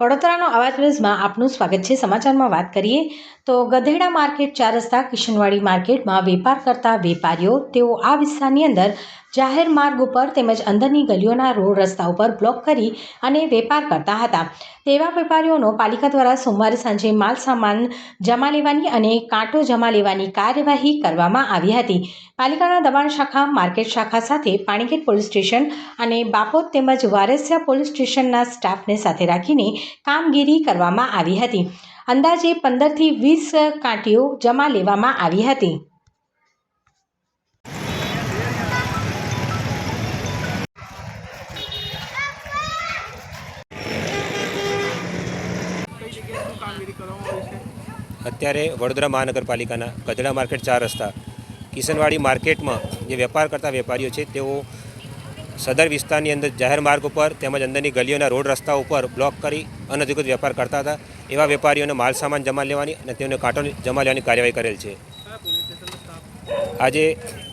વડોદરાનો અવાજ ન્યૂઝમાં આપનું સ્વાગત છે. સમાચારમાં વાત કરીએ તો ગધેડા માર્કેટ ચાર રસ્તા કિશનવાડી માર્કેટમાં વેપાર કરતા વેપારીઓ તેઓ આ વિસ્તારની અંદર જાહેર માર્ગ ઉપર તેમજ અંદરની ગલીઓના રોડ રસ્તા ઉપર બ્લોક કરી અને વેપાર કરતા હતા. તેવા વેપારીઓનો પાલિકા દ્વારા સોમવારે સાંજે માલ સામાન જમા લેવાની અને કાંટો જમા લેવાની કાર્યવાહી કરવામાં આવી હતી. પાલિકાના દબાણ શાખા, માર્કેટ શાખા સાથે પાણીગેટ પોલીસ સ્ટેશન અને બાપોદ તેમજ વારસિયા પોલીસ સ્ટેશનના સ્ટાફને સાથે રાખીને કામગીરી કરવામાં આવી હતી. અંદાજે પંદરથી વીસ કાંટીઓ જમા લેવામાં આવી હતી. અત્યારે વડોદરા મહાનગરપાલિકાના ગધડા માર્કેટ ચાર રસ્તા કિશનવાડી માર્કેટમાં જે વેપાર કરતા વેપારીઓ છે તેઓ સદર વિસ્તારની અંદર જાહેર માર્ગ ઉપર તેમજ અંદરની ગલીઓના રોડ રસ્તા ઉપર બ્લોક કરી અનધિકૃત વેપાર કરતા હતા. એવા વેપારીઓને માલ સામાન જમા લેવાની અને તેઓને કાંટો જમા લેવાની કાર્યવાહી કરેલ છે. આજે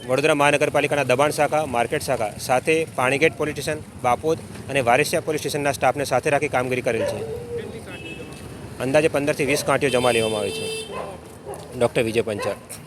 વડોદરા મહાનગરપાલિકાના દબાણ શાખા માર્કેટ શાખા સાથે પાણીગેટ પોલીસ સ્ટેશન બાપોદ અને વારેસિયા પોલીસ સ્ટેશનના સ્ટાફને સાથે રાખી કામગીરી કરેલ છે. અંદાજે પંદરથી વીસ કાંટીઓ જમા લેવામાં આવે છે. ડૉક્ટર વિજય પંચાલ.